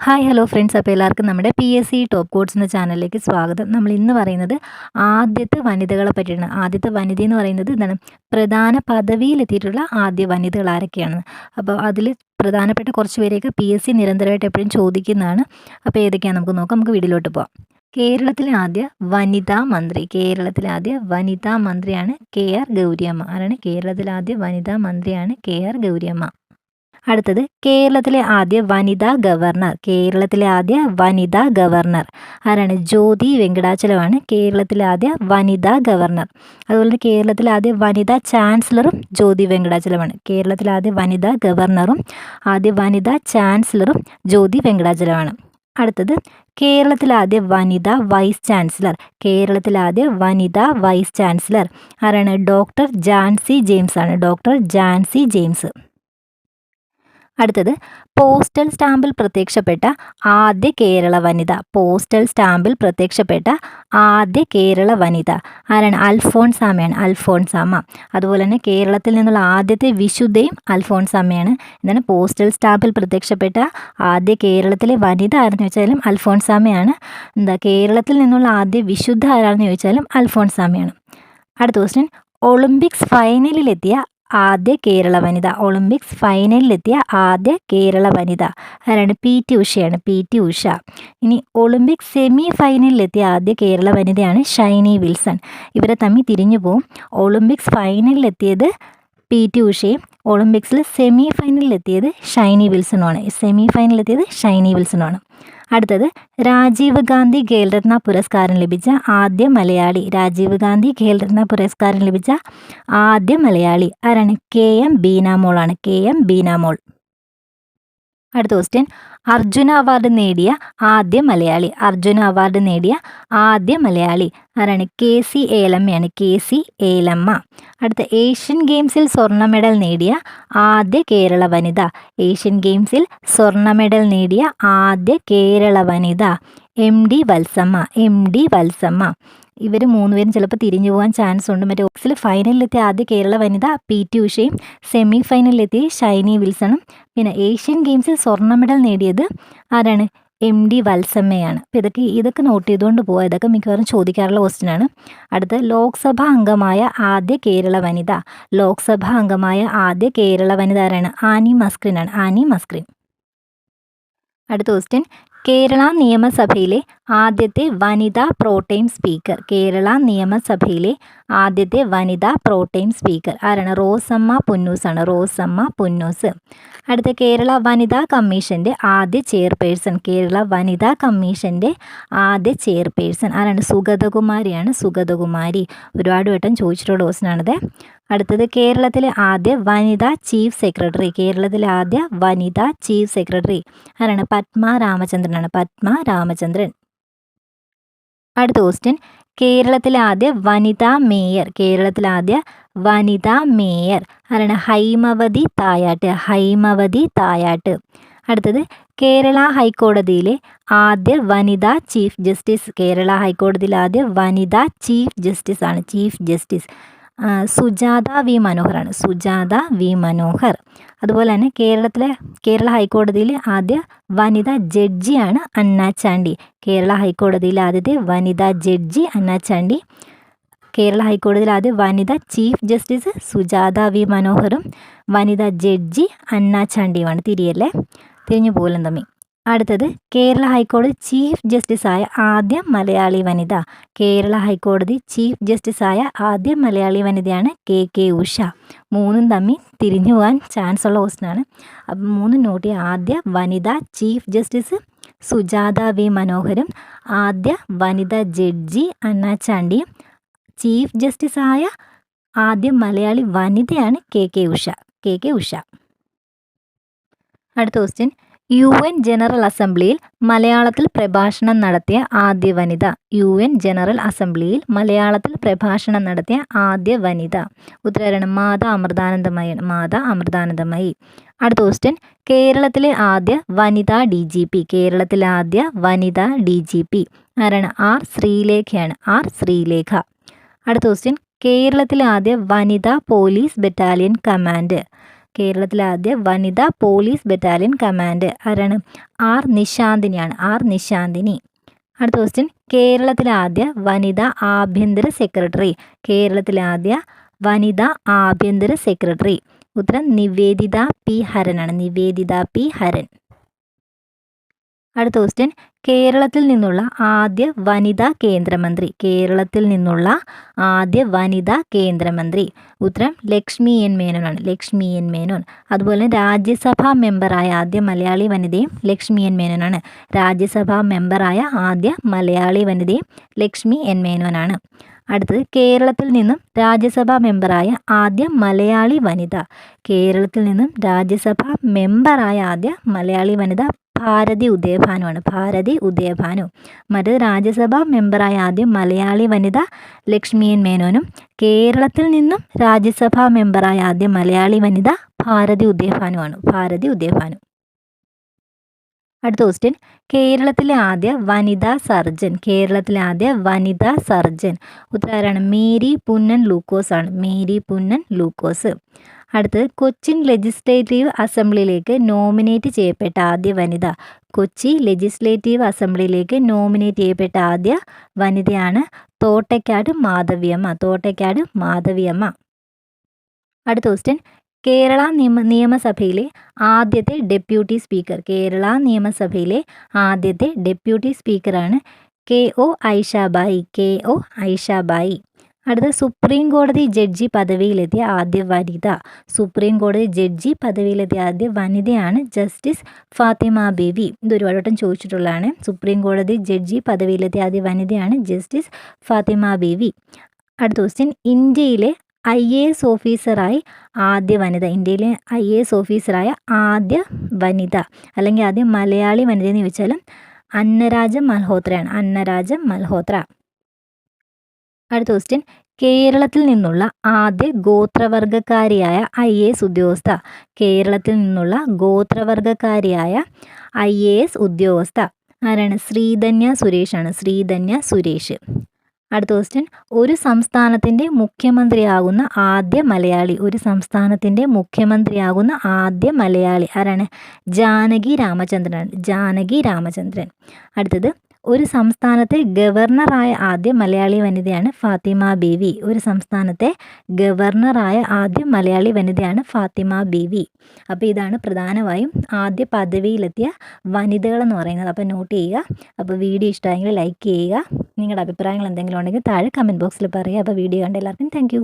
Hi hello friends അപ്പോൾ എല്ലാവർക്കും നമ്മുടെ P S C top codes എന്ന ചാനലിലേക്ക് സ്വാഗതം. നമ്മൾ ഇന്ന് പറയുന്നത് ആദ്യത്തെ വനിതകളെ പറ്റിയാണ്. ആദ്യത്തെ വനിത എന്ന് പറയുന്നത് എന്താണ്? പ്രധാന പദവിയിലെത്തിയിട്ടുള്ള ആദ്യ വനിതകൾ ആരൊക്കെയാണ്? അപ്പോൾ അതിൽ പ്രധാനപ്പെട്ട കുറച്ച് പേരെയൊക്കെ പി എസ് സി നിരന്തരമായിട്ട് എപ്പോഴും ചോദിക്കുന്നതാണ്. അപ്പോൾ ഏതൊക്കെയാണ് നമുക്ക് നോക്കാം. നമുക്ക് വീടിലോട്ട് പോകാം കേരളത്തിലെ ആദ്യ വനിതാ മന്ത്രി. കേരളത്തിലെ ആദ്യ വനിതാ മന്ത്രിയാണ് കെ ആർ ഗൗരിയമ്മ. ആരാണ്? കേരളത്തിലെ ആദ്യ വനിതാ മന്ത്രിയാണ് കെ ആർ ഗൗരിയമ്മ. അടുത്തത് കേരളത്തിലെ ആദ്യ വനിതാ ഗവർണർ. കേരളത്തിലെ ആദ്യ വനിതാ ഗവർണർ. ആരാണ്? ജ്യോതി വെങ്കടാചലമാണ് കേരളത്തിലെ ആദ്യ വനിതാ ഗവർണർ. അതുപോലെ തന്നെ കേരളത്തിലെ ആദ്യ വനിതാ ചാൻസലറും ജ്യോതി വെങ്കടാചലമാണ്. കേരളത്തിലെ ആദ്യ വനിതാ ഗവർണറും ആദ്യ വനിതാ ചാൻസലറും ജ്യോതി വെങ്കടാചലമാണ്. അടുത്തത് കേരളത്തിലെ ആദ്യ വനിതാ വൈസ് ചാൻസലർ. കേരളത്തിലെ ആദ്യ വനിതാ വൈസ് ചാൻസലർ ആരാണ്? ഡോക്ടർ ജാൻസി ജെയിംസ് ആണ് ഡോക്ടർ ജാൻസി ജെയിംസ്. അടുത്തത് പോസ്റ്റൽ സ്റ്റാമ്പിൽ പ്രത്യക്ഷപ്പെട്ട ആദ്യ കേരള വനിത. പോസ്റ്റൽ സ്റ്റാമ്പിൽ പ്രത്യക്ഷപ്പെട്ട ആദ്യ കേരള വനിത. ആരാണ്? അൽഫോൺസാമയാണ് അൽഫോൺസാമ അതുപോലെ തന്നെ കേരളത്തിൽ നിന്നുള്ള ആദ്യത്തെ വിശുദ്ധയും അൽഫോൺസാമയാണ് എന്താണ്? പോസ്റ്റൽ സ്റ്റാമ്പിൽ പ്രത്യക്ഷപ്പെട്ട ആദ്യ കേരളത്തിലെ വനിത ആരെന്ന് ചോദിച്ചാലും അൽഫോൺസാമയാണ് എന്താ? കേരളത്തിൽ നിന്നുള്ള ആദ്യ വിശുദ്ധ ആരാണെന്ന് ചോദിച്ചാലും അൽഫോൺസാമയാണ് അടുത്ത ക്വസ്റ്റ്യൻ ഒളിമ്പിക്സ് ഫൈനലിലെത്തിയ ആദ്യ കേരള വനിത ഒളിമ്പിക്സ് ഫൈനലിലെത്തിയ ആദ്യ കേരള വനിത. ആരാണ്? P T ഉഷയാണ്. P T Usha. ഇനി ഒളിമ്പിക്സ് സെമി ഫൈനലിലെത്തിയ ആദ്യ കേരള വനിതയാണ് ഷൈനി വിൽസൺ. ഇവരെ തമ്മിൽ തിരിഞ്ഞു പോവും ഒളിമ്പിക്സ് ഫൈനലിലെത്തിയത് പി ടി ഉഷയും ഒളിമ്പിക്സിൽ സെമി ഫൈനലിലെത്തിയത് ഷൈനി വിൽസണുമാണ് സെമി ഫൈനലിലെത്തിയത് ഷൈനി വിൽസണുമാണ് അടുത്തത് രാജീവ് ഗാന്ധി ഖേൽരത്ന പുരസ്കാരം ലഭിച്ച ആദ്യ മലയാളി. രാജീവ് ഗാന്ധി ഖേൽരത്ന പുരസ്കാരം ലഭിച്ച ആദ്യ മലയാളി ആരാണ്? K M ബീനാമോളാണ്. K M Beenamol. അടുത്ത ക്വസ്റ്റ്യൻ അർജുന അവാർഡ് നേടിയ ആദ്യ മലയാളി. അർജുന അവാർഡ് നേടിയ ആദ്യ മലയാളി ആരാണ്? K C ഏലമ്മയാണ്. K C Elamma. അടുത്ത ഏഷ്യൻ ഗെയിംസിൽ സ്വർണ മെഡൽ നേടിയ ആദ്യ കേരള വനിത. ഏഷ്യൻ ഗെയിംസിൽ സ്വർണ മെഡൽ നേടിയ ആദ്യ കേരള വനിത. M D Valsamma. M D Valsamma. ഇവർ മൂന്നുപേരും ചിലപ്പോൾ തിരിഞ്ഞു പോകാൻ ചാൻസ് ഉണ്ട്. മറ്റേ ഓക്സിൽ ഫൈനലിലെത്തിയ ആദ്യ കേരള വനിത പി ടി ഉഷയും സെമി ഫൈനലിലെത്തിയ ഷൈനി വിൽസണും. പിന്നെ ഏഷ്യൻ ഗെയിംസിൽ സ്വർണ മെഡൽ നേടിയത് ആരാണ്? എം ഡി വത്സമ്മയാണ്. അപ്പോൾ ഇതൊക്കെ ഇതൊക്കെ നോട്ട് ചെയ്തുകൊണ്ട് പോവുക ഇതൊക്കെ മിക്കവാറും ചോദിക്കാറുള്ള ക്വസ്റ്റ്യനാണ് അടുത്ത ലോക്സഭാ അംഗമായ ആദ്യ കേരള വനിത. ലോക്സഭാ അംഗമായ ആദ്യ കേരള വനിത ആരാണ്? ആനി മസ്ക്രിനാണ്. ആനി മസ്ക്രിൻ. അടുത്ത ക്വസ്റ്റ്യൻ കേരള നിയമസഭയിലെ ആദ്യത്തെ വനിതാ പ്രോട്ടൈം സ്പീക്കർ. കേരള നിയമസഭയിലെ ആദ്യത്തെ വനിതാ പ്രോട്ടൈം സ്പീക്കർ. ആരാണ്? റോസമ്മ പുന്നൂസ് ആണ് റോസമ്മ പുന്നൂസ്. അടുത്ത കേരള വനിതാ കമ്മീഷന്റെ ആദ്യ ചെയർപേഴ്സൺ. കേരള വനിതാ കമ്മീഷന്റെ ആദ്യ ചെയർപേഴ്സൺ. ആരാണ്? സുഗതകുമാരിയാണ്. സുഗതകുമാരി. ഒരുപാട് വട്ടം ചോദിച്ചിട്ടുള്ള ക്വസ്റ്റനാണിത്. അടുത്തത് കേരളത്തിലെ ആദ്യ വനിതാ ചീഫ് സെക്രട്ടറി. കേരളത്തിലെ ആദ്യ വനിതാ ചീഫ് സെക്രട്ടറി ആരാണ്? പത്മ രാമചന്ദ്രനാണ്. പത്മ രാമചന്ദ്രൻ. അടുത്ത ക്വസ്റ്റ്യൻ കേരളത്തിലെ ആദ്യ വനിതാ മേയർ. കേരളത്തിലെ ആദ്യ വനിതാ മേയർ ആരാണ്? ഹൈമവതി തായാട്ട്. ഹൈമവതി തായാട്ട്. അടുത്തത് കേരള ഹൈക്കോടതിയിലെ ആദ്യ വനിതാ ചീഫ് ജസ്റ്റിസ്. കേരള ഹൈക്കോടതിയിലെ ആദ്യ വനിതാ ചീഫ് ജസ്റ്റിസ് ആണ്. ചീഫ് ജസ്റ്റിസ് സുജാത വി ആണ്. സുജാത വി മനോഹർ. അതുപോലെ തന്നെ കേരളത്തിലെ കേരള ഹൈക്കോടതിയിലെ ആദ്യ വനിതാ ജഡ്ജിയാണ് അന്ന ചാണ്ടി. കേരള ഹൈക്കോടതിയിലെ ആദ്യത്തെ വനിതാ ജഡ്ജി അന്ന ചാണ്ടി. കേരള ഹൈക്കോടതിയിൽ ആദ്യ വനിതാ ചീഫ് ജസ്റ്റിസ് സുജാത വി മനോഹറും വനിതാ ജഡ്ജി അന്ന ചാണ്ടിയുമാണ്. തിരിയല്ലേ? തിരിഞ്ഞു പോലും തമ്മി അടുത്തത് കേരള ഹൈക്കോടതി ചീഫ് ജസ്റ്റിസായ ആദ്യ മലയാളി വനിത. കേരള ഹൈക്കോടതി ചീഫ് ജസ്റ്റിസായ ആദ്യ മലയാളി വനിതയാണ് കെ കെ ഉഷ. മൂന്നും തമ്മിൽ തിരിഞ്ഞു പോകാൻ ചാൻസ് ഉള്ള ക്വസ്റ്റനാണ് അപ്പം മൂന്നും നോട്ടി ആദ്യ വനിത ചീഫ് ജസ്റ്റിസ് സുജാത വി മനോഹരും ആദ്യ വനിത ജഡ്ജി അന്ന ചാണ്ടിയും ചീഫ് ജസ്റ്റിസായ ആദ്യ മലയാളി വനിതയാണ് K K Usha. K K Usha. അടുത്ത ക്വസ്റ്റ്യൻ യു എൻ ജനറൽ അസംബ്ലിയിൽ മലയാളത്തിൽ പ്രഭാഷണം നടത്തിയ ആദ്യ വനിത. യു എൻ ജനറൽ അസംബ്ലിയിൽ മലയാളത്തിൽ പ്രഭാഷണം നടത്തിയ ആദ്യ വനിത. ഉദാഹരണം മാത അമൃതാനന്ദമയി മാത അമൃതാനന്ദമയി. അടുത്ത ക്വസ്റ്റ്യൻ കേരളത്തിലെ ആദ്യ വനിതാ ഡി ജി പി. കേരളത്തിലെ ആദ്യ വനിതാ ഡി ജി പി. ആരാണ്? ആർ ശ്രീലേഖയാണ്. ആർ ശ്രീലേഖ. അടുത്ത ക്വസ്റ്റ്യൻ കേരളത്തിലെ ആദ്യ വനിതാ പോലീസ് ബറ്റാലിയൻ കമാൻഡ്. കേരളത്തിലെ ആദ്യ വനിതാ പോലീസ് ബറ്റാലിയൻ കമാൻഡ് ആരാണ്? ആർ നിശാന്തിനിയാണ്. ആർ നിശാന്തിനി. അടുത്ത ക്വസ്റ്റ്യൻ കേരളത്തിലെ ആദ്യ വനിതാ ആഭ്യന്തര സെക്രട്ടറി. കേരളത്തിലെ ആദ്യ വനിതാ ആഭ്യന്തര സെക്രട്ടറി. ഉത്തരം നിവേദിത പി ഹരനാണ്. നിവേദിത പി ഹരൻ. അടുത്ത ക്വസ്റ്റ്യൻ കേരളത്തിൽ നിന്നുള്ള ആദ്യ വനിതാ കേന്ദ്രമന്ത്രി. കേരളത്തിൽ നിന്നുള്ള ആദ്യ വനിതാ കേന്ദ്രമന്ത്രി. ഉത്തരം ലക്ഷ്മി എൻ മേനോനാണ് ലക്ഷ്മി എൻ മേനോൻ. അതുപോലെ രാജ്യസഭാ മെമ്പറായ ആദ്യ മലയാളി വനിതയും ലക്ഷ്മി എൻ മേനോനാണ് രാജ്യസഭാ മെമ്പറായ ആദ്യ മലയാളി വനിതയും ലക്ഷ്മി എൻ മേനോനാണ് അടുത്തത് കേരളത്തിൽ നിന്നും രാജ്യസഭാ മെമ്പറായ ആദ്യ മലയാളി വനിത. കേരളത്തിൽ നിന്നും രാജ്യസഭാ മെമ്പറായ ആദ്യ മലയാളി വനിത ഭാരതി ഉദയഭാനുവാണ് ഭാരതി ഉദയഭാനു. മറ്റ് രാജ്യസഭാ മെമ്പറായ ആദ്യം മലയാളി വനിത ലക്ഷ്മിയൻ മേനോനും കേരളത്തിൽ നിന്നും രാജ്യസഭാ മെമ്പറായ ആദ്യം മലയാളി വനിത ഭാരതി ഉദയഭാനുവാണ് ഭാരതി ഉദയഭാനു. അടുത്ത ക്വസ്റ്റ്യൻ കേരളത്തിലെ ആദ്യ വനിതാ സർജൻ. കേരളത്തിലെ ആദ്യ വനിതാ സർജൻ. ഉത്തരാരാണ് മേരി പുന്നൻ ലൂക്കോസ് ആണ്. മേരി പുന്നൻ ലൂക്കോസ്. അടുത്തത് കൊച്ചിൻ ലെജിസ്ലേറ്റീവ് അസംബ്ലിയിലേക്ക് നോമിനേറ്റ് ചെയ്യപ്പെട്ട ആദ്യ വനിത. കൊച്ചി ലെജിസ്ലേറ്റീവ് അസംബ്ലിയിലേക്ക് നോമിനേറ്റ് ചെയ്യപ്പെട്ട ആദ്യ വനിതയാണ് തോട്ടയ്ക്കാട് മാധവിയമ്മ. തോട്ടയ്ക്കാട് മാധവിയമ്മ. അടുത്ത ക്വസ്റ്റ്യൻ കേരള നിയമ നിയമസഭയിലെ ആദ്യത്തെ ഡെപ്യൂട്ടി സ്പീക്കർ. കേരള നിയമസഭയിലെ ആദ്യത്തെ deputy സ്പീക്കറാണ് K O Aishabai. K O Aishabai. അടുത്ത സുപ്രീം കോടതി ജഡ്ജി പദവിയിലെത്തിയ ആദ്യ വനിത. സുപ്രീം കോടതി ജഡ്ജി പദവിയിലെത്തിയ ആദ്യ വനിതയാണ് ജസ്റ്റിസ് ഫാത്തിമ ബേബി ഇത് ഒരുപാട് വട്ടം ചോദിച്ചിട്ടുള്ളതാണ്. സുപ്രീം കോടതി ജഡ്ജി പദവിയിലെത്തിയ ആദ്യ വനിതയാണ് ജസ്റ്റിസ് ഫാത്തിമ ബേബി അടുത്ത ക്വസ്റ്റ്യൻ ഇന്ത്യയിലെ ഐ എ എസ് ഓഫീസറായി ആദ്യ വനിത ഇന്ത്യയിലെ ഐ എ എസ് ഓഫീസറായ ആദ്യ വനിത അല്ലെങ്കിൽ ആദ്യ മലയാളി വനിത എന്ന് ചോദിച്ചാലും അന്നരാജ മൽഹോത്രയാണ് അന്നരാജ മൽഹോത്ര. അടുത്ത ക്വസ്റ്റ്യൻ കേരളത്തിൽ നിന്നുള്ള ആദ്യ ഗോത്രവർഗക്കാരിയായ ഐ എ എസ് ഉദ്യോഗസ്ഥ. കേരളത്തിൽ നിന്നുള്ള ഗോത്രവർഗക്കാരിയായ ഐ എ എസ് ഉദ്യോഗസ്ഥ. ആരാണ്? ശ്രീധന്യ സുരേഷാണ് ശ്രീധന്യ സുരേഷ്. അടുത്ത ക്വസ്റ്റ്യൻ ഒരു സംസ്ഥാനത്തിന്റെ മുഖ്യമന്ത്രിയാകുന്ന ആദ്യ മലയാളി ഒരു സംസ്ഥാനത്തിന്റെ മുഖ്യമന്ത്രിയാകുന്ന ആദ്യ മലയാളി ആരാണ്? ജാനകി രാമചന്ദ്രൻ ജാനകി രാമചന്ദ്രൻ. അടുത്തത് ഒരു സംസ്ഥാനത്തെ ഗവർണറായ ആദ്യ മലയാളി വനിതയാണ് ഫാത്തിമ ബീവി. ഒരു സംസ്ഥാനത്തെ ഗവർണറായ ആദ്യ മലയാളി വനിതയാണ് ഫാത്തിമ ബീവി. അപ്പോൾ ഇതാണ് പ്രധാനമായും ആദ്യ പദവിയിലെത്തിയ വനിതകളെന്ന് പറയുന്നത്. അപ്പോൾ നോട്ട് ചെയ്യുക. അപ്പോൾ വീഡിയോ ഇഷ്ടമായെങ്കിൽ ലൈക്ക് ചെയ്യുക. നിങ്ങളുടെ അഭിപ്രായങ്ങൾ എന്തെങ്കിലും ഉണ്ടെങ്കിൽ താഴെ കമന്റ് ബോക്സിൽ പറയുക. അപ്പോൾ വീഡിയോ കണ്ട എല്ലാവർക്കും താങ്ക്